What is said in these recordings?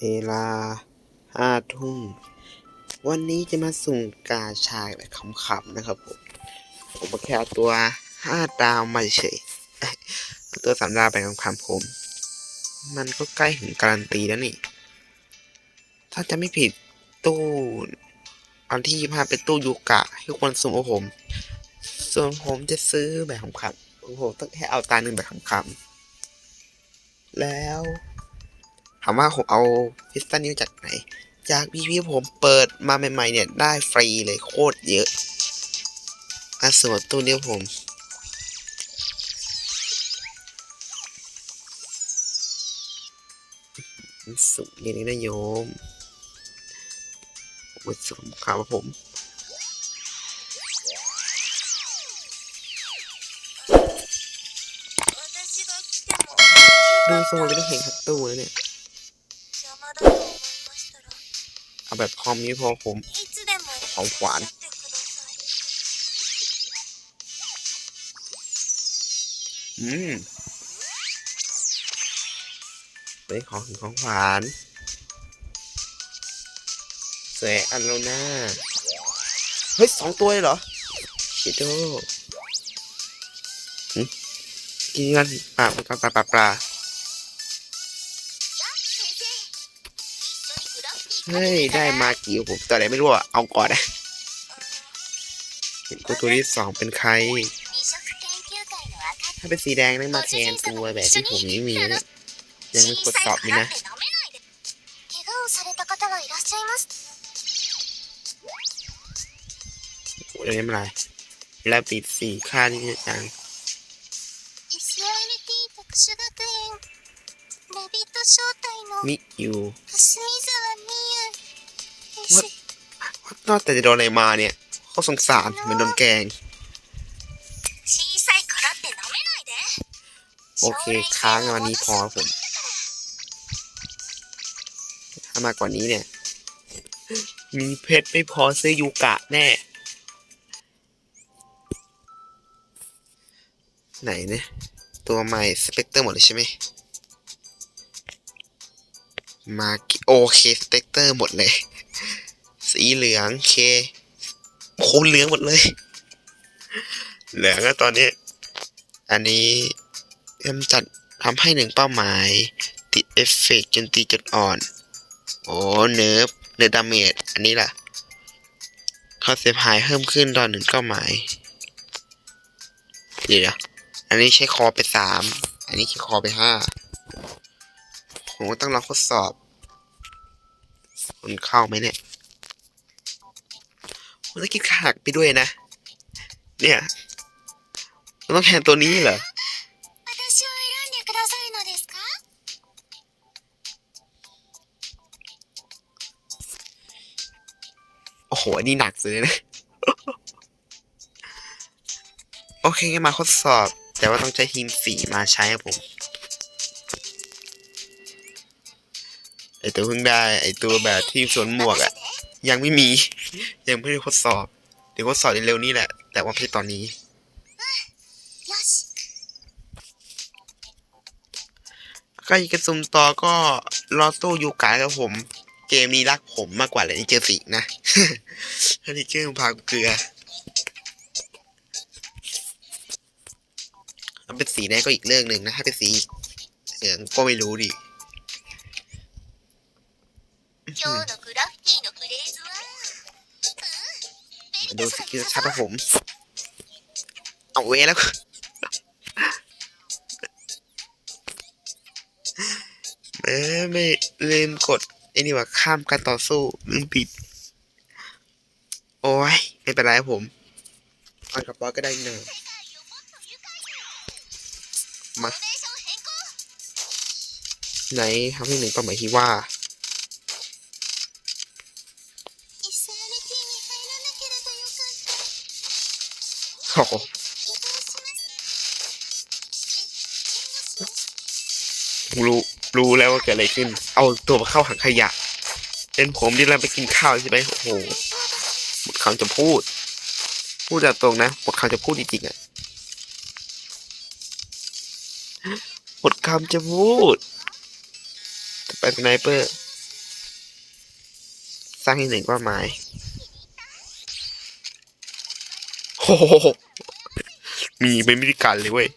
เวลาห้าทุ่ม วันนี้จะมาสุ่มกาชาแบบขำๆนะครับผม ผมแค่เอาตัวห้าดาวมาเฉยตัวสามดาวไปขำๆผม มันก็ใกล้ถึงการันตีแล้วนี่ ถ้าจะไม่ผิดตู้อันที่ยี่ห้าเป็นตู้ยูกะที่ควรสุ่มของผม ส่วนผมจะซื้อแบบขำๆผมต้องแค่เอาตาหนึ่งแบบขำๆแล้ว ถามว่าผมเอาพิสตันนิวจากไหน จากพี่พี่ผมเปิดมาใหม่ๆเนี่ยได้ฟรีเลยโคตรเยอะอาสวดตู้นิ้วผมสุขนิดนึงนะโยมอุดสมขาวผมดูทรงเป็นเห็นขัดตู้แล้วเนี่ย เอาแบบคอมนี้พอผมของขวานอืมได้ของของขวานเสวยอันโลน่าเฮ้ยสองตัวเลยเหรอชิโดกินกันปลาปลาปลาปลา เฮ้ย ได้มากี่ผมตอนไหนไม่รู้อะ เอาก่อนนะตัวตัวที่สองเป็นใคร ถ้าเป็นสีแดงได้มาแทนตัวแบบที่ผมนี้มีนะยังมีทดสอบนี่นะโอ้ยไม่เป็นไรแล้วปิดสี่ค่าที่จังมิอยู่ นอกจากจะโดนอะไรมาเนี่ยเขาสงสารเหมือนโดนแกง โอเคค้างวันนี้พอผม ถ้ามากกว่านี้เนี่ย มีเพชรไม่พอซื้อยูกะแน่ ไหนเนี่ย ตัวใหม่สเปกเตอร์หมดเลยใช่ไหมมาโอเคสเปกเตอร์หมดเลย สีเหลืองเคโคเหลืองหมดเลย เหลืองก็ตอนนี้ อันนี้กำจัดทำให้หนึ่งเป้าหมาย ติดเอฟเฟกต์จนตีจุดอ่อน โอ้เนิร์ฟเนิร์ดาเมจอันนี้ล่ะเขาเสียหายเพิ่มขึ้นตอนหนึ่งเป้าหมายเดี๋ยวอันนี้ใช้คอไปสามอันนี้ใช้คอไปห้าผมต้องลองทดสอบมันเข้าไหมเนี่ย มันต้องกินขาหักไปด้วยนะ เนี่ยมันต้องแทนตัวนี้เหรอโอ้โหนี่หนักเลยนะ โอเคงั้นมาทดสอบ แต่ว่าต้องใช้ทีมสีมาใช้ครับผม ไอตัวเพิ่งได้ ไอตัวแบบทีมสวนหมวกอะ ยังไม่มี ยังไม่ได้ทดสอบ เดี๋ยวทดสอบเร็วๆนี้แหละ แต่ว่าไม่ใช่ตอนนี้ よし ใกล้จะซุมต่อก็รอตู้ยูกายครับผม เกมนี้รักผมมากกว่าเลยนี่เจอสีนะ ถ้าที่เจอพาเกลือถ้าเป็นสีแดงก็อีกเรื่องหนึ่งนะ ถ้าเป็นสีเหลืองก็ไม่รู้ดิ 今日のグラフ ดูสกิลชัดครัผม เอาเวแล้วแม่ไม่ลืมกดไอ้นี่ว่าข้ามการต่อสู้ลืมปิด โอ้ย ไม่เป็นไรผมอ่อนกับบอสก็ได้หนึ่มา ไหนทำให้หนึ่งเป้าหมายที่ว่า โอ้โหรู้รู้แล้วว่าเกิดอะไรขึ้น เอาตัวมาเข้าหังขยะ เป็นผมที่เราไปกินข้าวใช่ไหมโอ้โหหมดคำจะพูด พูดจากตรงนะหมดคำจะพูดจริงๆอะหมดคำจะพูดไปสไนเปอร์สร้างให้หนึ่งเป้าไมายโอ้โห มีเป็นวิธีการเลยเว้ย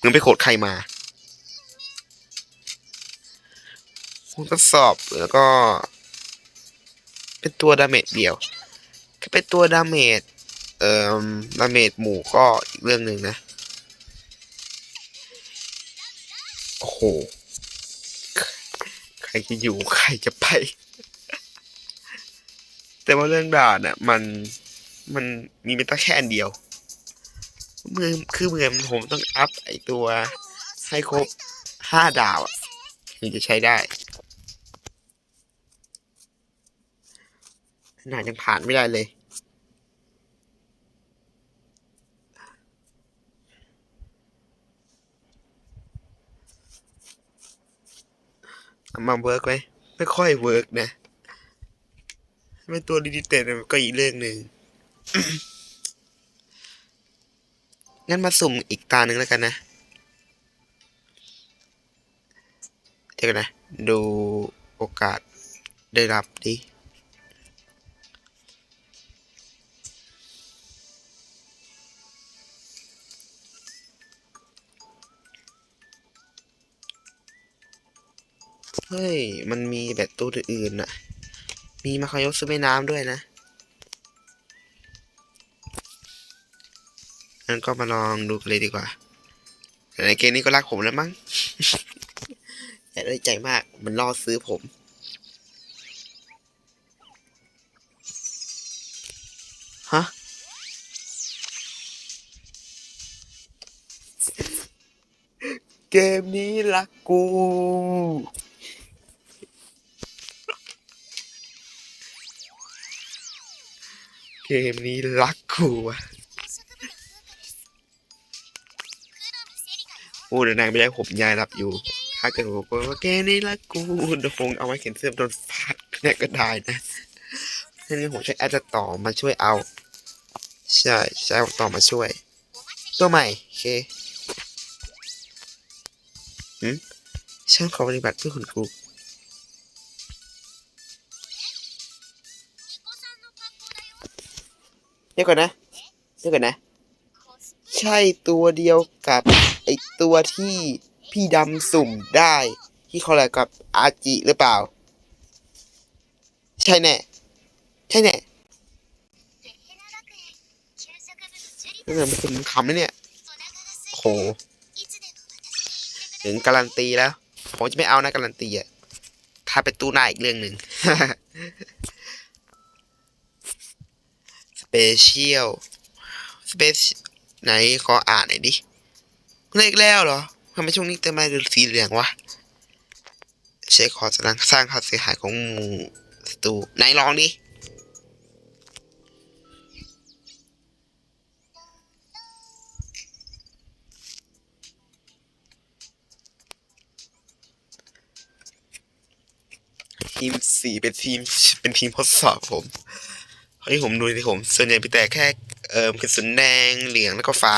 มึงไปโขดใครมาคุณทดสอบแล้วก็ เป็นตัวดาเมจเดียวถ้าเป็นตัวดาเมจเอ่อดาเมจหมู่ก็อีกเรื่องหนึ่งนะโอ้โหใครจะอยู่ใครจะไป แต่ว่าเรื่องด่านอะ มันมันมีเป็นตั้งแค่อันเดียว เมื่อคือเหมือนผมต้องอัพไอตัวให้ครบห้าดาวอะถึงจะใช้ได้ขนาดยังผ่านไม่ได้เลยมาเวิร์กไหมไม่ค่อยเวิร์กนะเป็นตัวดิจิเต็ดก็อีกเรื่องหนึ่ง งั้นมาสุ่มอีกตาหนึ่งแล้วกันนะ เดี๋ยวกันนะ ดูโอกาสได้รับดิเฮ้ย มันมีแบบตัวอื่นๆน่ะ มีมาคายกซื้อแม่น้ำด้วยนะ งั้นก็มาลองดูกันเลยดีกว่าแต่ในเกมนี้ก็รักผมแล้วมั้งอยาได้ใจมาก มันล่อซื้อผม ฮะ เกมนี้รักกู เกมนี้รักกูอะ โอ้เดี๋ยวนายไม่ได้ผมยายรับอยู่ ถ้าเกิดผมบอกว่าแกนี่ละกูเดี๋ยวคงเอาไว้เข็นเสื้อโดนฟาดเนี่ยก็ได้นะทีนี้ผมใช้แอดจะต่อมาช่วยเอา ใช่ใช้ต่อมาช่วย ตัวใหม่โอเคหืฉันขอปฏิบัติเพื่อคุณครูเดี๋ยวก่อนนะเดี๋ยวก่อนนะ ใช่ตัวเดียวกับ ไอตัวที่พี่ดำสุ่มได้ที่เขาแลกกับอาจิหรือเปล่า ใช่แน่ ใช่แน่นี่เหมืนคุณคำนะเนี่ยโหถึงการันตีแล้ว ผมจะไม่เอานะการันตีอะถ้าเป็นตู้หน้าอีกเรื่องหนึ่งสเปเชียลสเปซไหนขออ่านหน่อยดิ เลขแล้วเหรอทำไมช่วงนี้เต็มไปด้วยสีเหลืองวะใช้ขอสร้างสร้างความเสียหายของหมู่ศัตรูไหนลองดิทีมสี่เป็นทีมเป็นทีมทดสอบผมเพราที่ผมดูที่ผม ส่วนใหญ่มีแต่แค่เอ่อกระสุนแดงเหลืองแล้วก็ฟ้า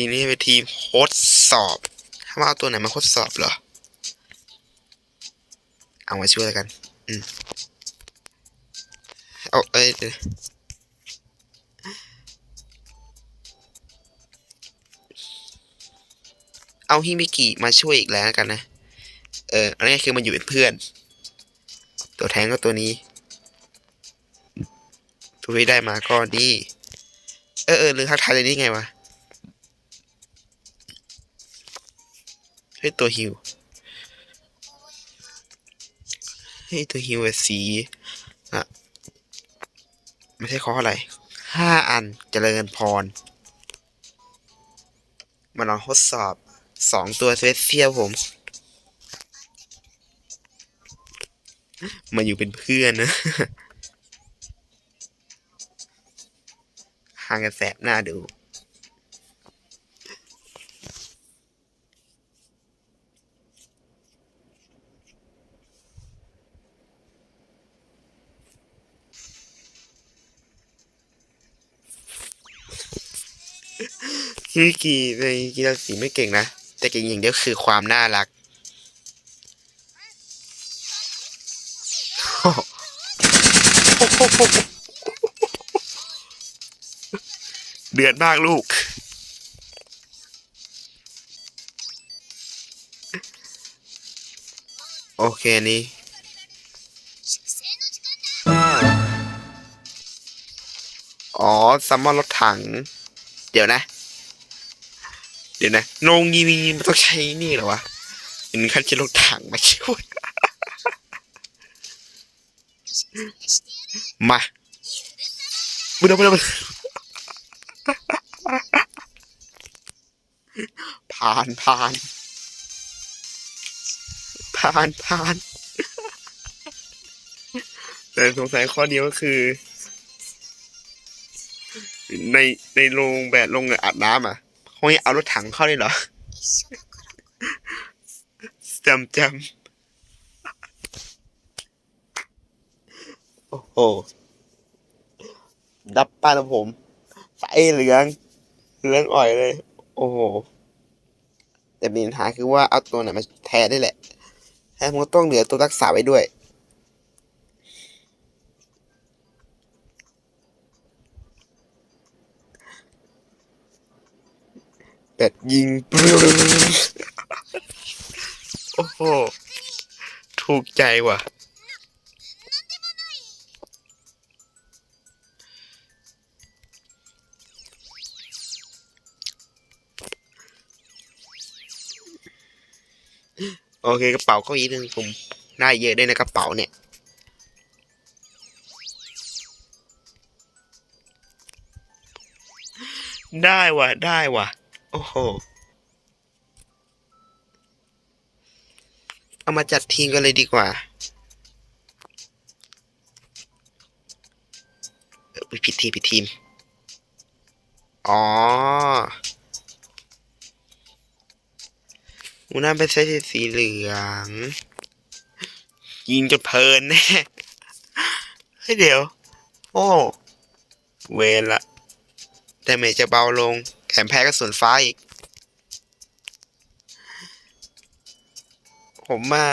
ทีนี้เป็นทีมทดสอบถ้าว่าเอาตัวไหนมาทดสอบเหรอ เอามาช่วยกัน อืมเอาเอ้ยเอาฮิมิกิมาช่วยอีกแล้วกันนะ เอออันนี้คือมันอยู่เป็นเพื่อน ตัวแทงก็ตัวนี้ ตัวที่ได้มาก็นี่ เออเออหรือทักทายเลยนี่ไงวะ เฮ้ตัวฮิวเฮ้ตัวฮิวสีอะไม่ใช่ข้ออะไรห้าอันเจริญพร มาลองทดสอบสองตัวเซเซียผม มาอยู่เป็นเพื่อนนะห่างกันแสบหน้าดู ฮิริกีในกีฬาสีไม่เก่งนะ แต่เก่งอย่างเดียวคือความน่ารัก เดือดมากลูก โอเคนี้อ๋อซัมมอนรถถัง เดี๋ยวนะ เดี๋ยวนะโนงยีมีมันต้องใช้นี่เหรอวะเป็นขั้นใช้รถถังมาช่วย มาบุดาบุดาบุดาผ่านผ่านผ่านผ่านแต่สงสัยข้อเดียวก็คือ ในในโรงแบบโรงอาบน้ำอะ คงจะเอารถถังเข้าเลยเหรอจำจำโอ้โห ดับป้านะผม ใส่เหลือง เหลืองอ่อยเลย โอ้โห แต่ปัญหาคือว่าเอาตัวไหนมาแทนได้แหละแทนมันต้องเหลือตัวรักษาไว้ด้วย แบบยิงปรึ้งโอ้โห ถูกใจว่ะ โอเคกระเป๋าก็อีกหนึ่งผมได้เยอะด้วยนะกระเป๋าเนี่ยได้ว่ะ ได้ว่ะ อ้โห เอามาจัดทีมกันเลยดีกว่าเออผิดทีมผิดทีม อ๋อหมูน้ำเป็นเซตสีเหลือง ยิงจนเพลินแน่เฮ้ยเดี๋ยว โอ้ เวละ แต่เมจะเบาลง มแพ้กระสุนฟ้าอีก ผมว่า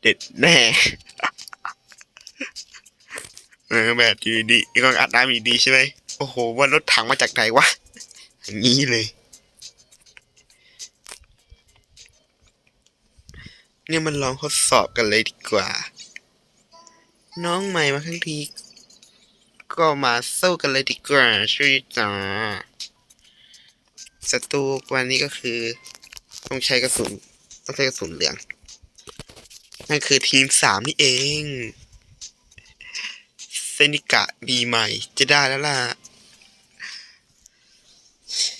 เด็ดแน่เออแบบอยู่ดีก็อัดน้ำอยู่ดีใช่ไหมโอ้โห ว่ารถถังมาจากไหนวะอย่างนี้เลยเนี่ยมันลองทดสอบกันเลยดีกว่า น้องใหม่มาทั้งที ก็มาสู้กันเลยดีกว่าช่วยจ้าศัตรูวันนี้ก็คือต้องใช้กระสุนต้องใช้กระสุนเหลือง นั่นคือทีมสามนี่เอง เซนิกะดีใหม่จะได้แล้วล่ะ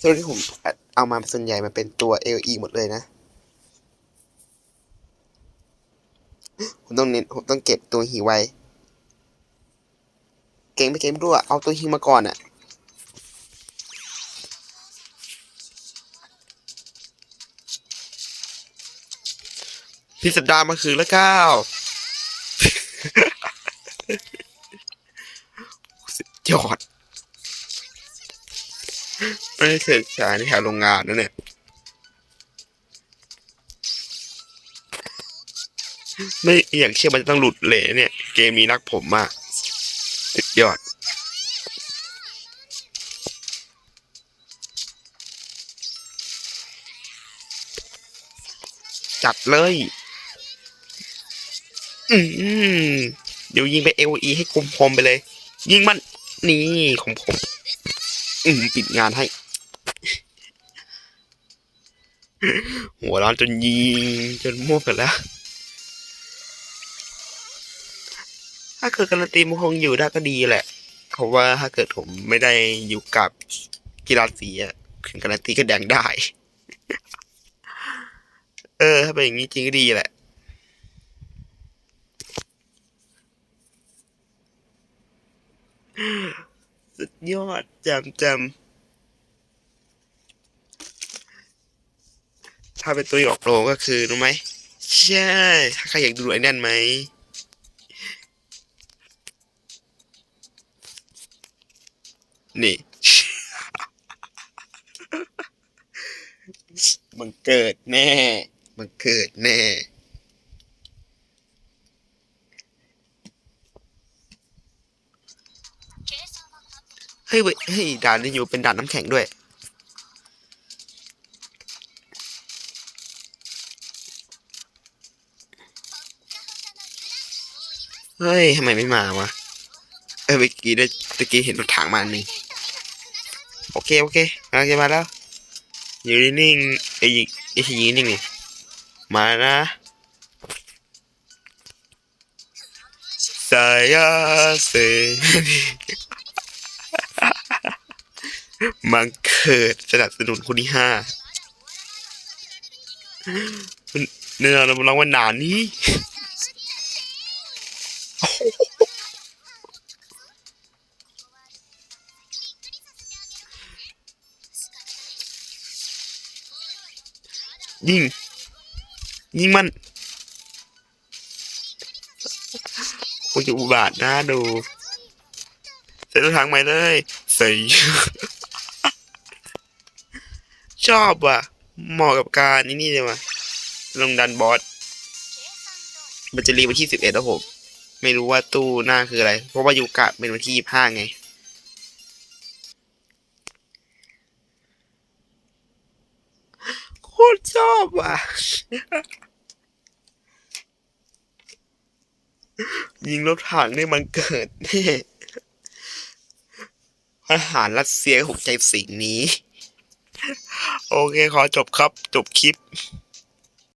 ตัวที่ผมเอามาส่วนใหญ่มันเป็นตัว LE หมดเลยนะผมต้องเน้นผมต้องเก็บตัวหีไว้ เก่งไม่เก่งไม่รู้อะเอาตัวฮีมาก่อนอะพี่สัปดาห์มาคืนแล้วก้าวยอดไม่ได้เถิดฉายในแถวโรงงานนะเนี่ยไม่อย่างเชื่อมันจะต้องหลุดเลยเนี่ย เกมนี้รักผมมาก สุดยอด จัดเลย อืมเดี๋ยวยิงไปเอลีให้คมคมไปเลย ยิงมัน นี่คมคมอืมปิดงานให้ หัวร้อนจนยิง จนมั่วไปแล้วาเกิดการันตีมันคงอยู่ได้ก็ดีแหละเพราะว่าถ้าเกิดผมไม่ได้อยู่กับกีฬาสีอะถึงการันตีก็แดงได้ เออ ถ้าเป็นอย่างนี้จริงก็ดีแหละสุดยอดจำจำถ้าเป็นตัวออกโรงก็คือรู้ไหม ใช่ ถ้าใครอยากดูไอ้นั่นไหม นี่มันเกิดแน่มันเกิดแน่ เฮ้ยเว้ยเฮ้ยด่านนี้อยู่เป็นด่านน้ำแข็งด้วย เฮ้ยทำไมไม่มาวะ เออเมื่อกี้ได้ตะกี้เห็นรถถังมาหนึ่ง โอเคโอเคกำลังจะมาแล้วอยู่นิ่งไอ้ยิงไอ้ที่ยิงนิ่งนี่มานะสายาเซมังเกิดสนับสนุนคนที่ห้าเนื้อเราลองว่าหนานี้ ยิง ยิงมันโอ้ยอุบาทน่าดูเสร็จแล้วทางใหม่เลยใส่ชอบว่ะเหมาะกับการนี่นี่เลยว่ะลงดันบอสมันจะรีวันที่สิบเอ็ดแล้วผม ไม่รู้ว่าตู้หน้าคืออะไร เพราะว่ายูกะเป็นวันที่ยี่ห้าไง คตรชอบว่ะ ยิงรถถังนี่มันเกิดแน่ทหารรัสเซียหกใจสิ่งนี้ โอเค ขอจบครับ จบคลิป